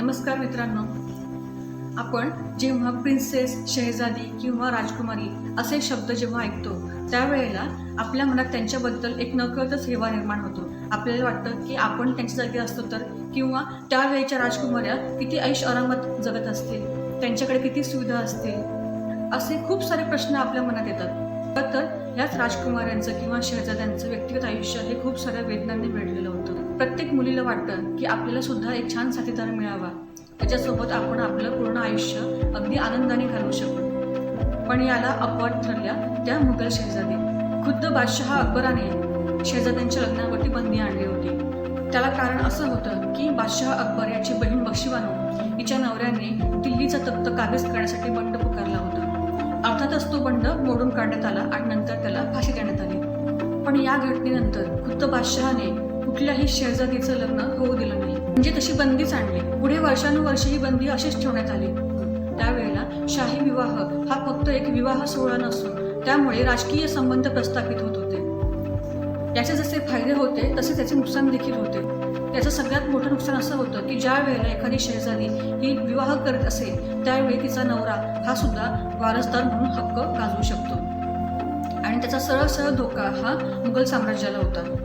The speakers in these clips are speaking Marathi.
नमस्कार मित्रांनो. आपण जेव्हा प्रिन्सेस शहजादी किंवा राजकुमारी असे शब्द जेव्हा ऐकतो त्यावेळेला आपल्या मनात त्यांच्याबद्दल एक नकळतच हेवा निर्माण होतो. आपल्याला वाटतं की आपण त्यांच्या जागी असतो तर? किंवा त्यावेळेच्या राजकुमाऱ्या किती ऐश आरामात जगत असतील? त्यांच्याकडे किती सुविधा असतील? असे खूप सारे प्रश्न आपल्या मनात येतात. तर याच राजकुमाऱ्यांचं किंवा शहजाद्यांचं व्यक्तिगत आयुष्य हे खूप साऱ्या वेदनांनी मिळलेलं होतं. प्रत्येक मुलीला वाटतं की आपल्याला सुद्धा एक छान साथीदार मिळावा. त्याच्यासोबत आपण आपलं पूर्ण आयुष्य अगदी आनंदाने घालवू शकू. पण याला अपवाद ठरल्या त्या मुघल शहजादी खुद्द बादशहा अकबराने शेजाद्यांच्या लग्नावरती बंदी आणली होती. त्याला कारण असं होतं की बादशहा अकबर याची बहीण बक्षीबानो हिच्या नवऱ्याने दिल्लीचा तख्त काबीज करण्यासाठी बंड पुकारला होता. अर्थातच तो बंड मोडून काढण्यात आला आणि नंतर त्याला फाशी देण्यात आली. पण या घटनेनंतर खुद्द बादशहाने कुठल्याही शहजादीचं लग्न होऊ दिलं नाही. म्हणजे तशी बंदीच आणली. पुढे वर्षानुवर्ष ही बंदी अशीच ठेवण्यात आली. त्यावेळेला शाही विवाह हा फक्त एक विवाह सोहळा नसून त्यामुळे राजकीय संबंध प्रस्थापित होत होते. याचे जसे फायदे होते तसे त्याचे नुकसान देखील होते. त्याचं सगळ्यात मोठं नुकसान असं होतं की ज्या वेळेला एखादी शेजारी ही विवाह करत असेल त्यावेळी तिचा नवरा हा सुद्धा वारसदार म्हणून हक्क गाजवू शकतो. आणि त्याचा सरळ सरळ धोका हा मुघल साम्राज्याला होता.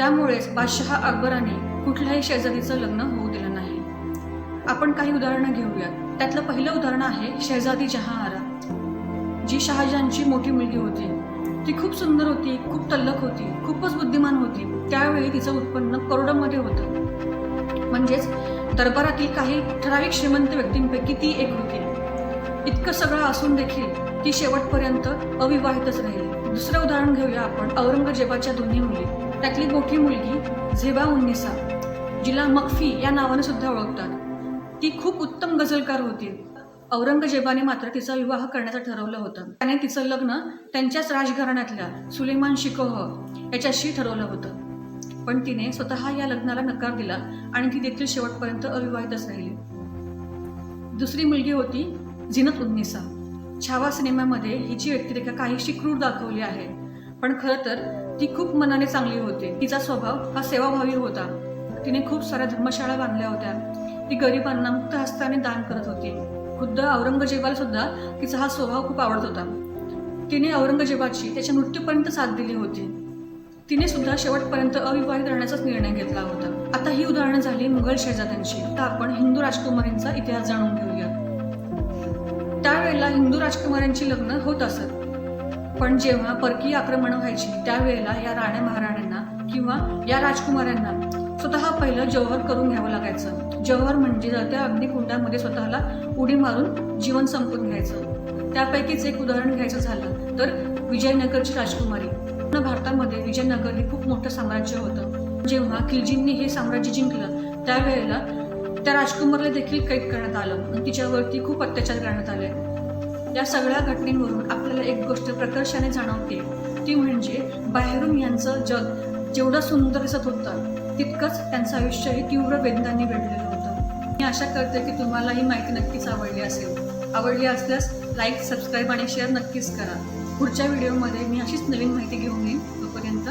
त्यामुळेच बादशहा अकबराने कुठल्याही शेजारीचं लग्न होऊ दिलं नाही. आपण काही उदाहरणं घेऊयात. त्यातलं पहिलं उदाहरण आहे शहजादी जहाआरा जी शहाजहानची मोठी मुलगी होती. ती खूप सुंदर होती खूप तल्लक होती खूपच बुद्धिमान होती. त्यावेळी तिचं उत्पन्न करोडमध्ये होतं. म्हणजेच दरबारातील काही ठराविक श्रीमंत व्यक्तींपैकी ती एक होती. इतकं सगळं असून देखील ती शेवटपर्यंत अविवाहितच राहिली. दुसरं उदाहरण घेऊया आपण औरंगजेबाच्या दोन्ही मुली. त्यातली मोठी मुलगी झेबा उन्निसा जिला मक्फी या नावाने सुद्धा ओळखतात. ती खूप उत्तम गझलकार होती. औरंगजेबाने मात्र तिचा विवाह करण्याचं ठरवलं होतं. त्याने तिचं लग्न त्यांच्याच राजघराण्यातल्या सुलेमान शिकोह याच्याशी ठरवलं होतं. पण तिने स्वतः या लग्नाला नकार दिला आणि ती देखील शेवटपर्यंत अविवाहितच राहिली. दुसरी मुलगी होती झिनत उन्निसा. छावा सिनेमामध्ये हिची व्यक्तिरेखा काहीशी क्रूर दाखवली आहे. पण खरं तर ती खूप मनाने चांगली होती. तिचा स्वभाव हा सेवाभावी होता. तिने खूप साऱ्या धर्मशाळा बांधल्या होत्या. ती गरिबांना मुक्त हस्ताने दान करत होती. खुद्द औरंगजेबाला सुद्धा तिचा हा स्वभाव खूप आवडत होता. तिने औरंगजेबाची त्याच्या मृत्यूपर्यंत साथ दिली होती. तिने सुद्धा शेवटपर्यंत अविवाहित राहण्याचाच निर्णय घेतला होता. आता ही उदाहरणं झाली मुघल शहजाद्यांची आता आपण हिंदू राजकुमारींचा इतिहास जाणून घेऊया त्यावेळेला हिंदू राजकुमारांची लग्न होत असत. पण जेव्हा परकीय आक्रमणं व्हायची त्यावेळेला या राण्या महाराण्यांना किंवा या राजकुमारांना स्वतः पहिलं जौहर करून घ्यावं लागायचं. जौहर म्हणजे त्या अग्निकुंडामध्ये स्वतःला उडी मारून जीवन संपून घ्यायचं. त्यापैकीच एक उदाहरण घ्यायचं झालं तर विजयनगरची राजकुमारी. पूर्ण भारतामध्ये विजयनगर हे खूप मोठं साम्राज्य होतं. जेव्हा खिलजींनी हे साम्राज्य जिंकलं त्यावेळेला त्या राजकुमारला देखील कैद करण्यात आलं. तिच्यावरती खूप अत्याचार करण्यात आले. या सगळ्या घटनेवरून आपल्याला एक गोष्ट प्रकर्षाने जाणवते. ती म्हणजे बाहेरून यांचं जग जेवढं सुंदर दिसत होतं तितकंच त्यांचं आयुष्यही तीव्र वेदनांनी वेढलेलं होतं. मी आशा करते की तुम्हाला ही माहिती नक्कीच आवडली असेल. आवडली असल्यास लाईक सबस्क्राईब आणि शेअर नक्कीच करा. पुढच्या व्हिडिओमध्ये मी अशीच नवीन माहिती घेऊन येईन. तोपर्यंत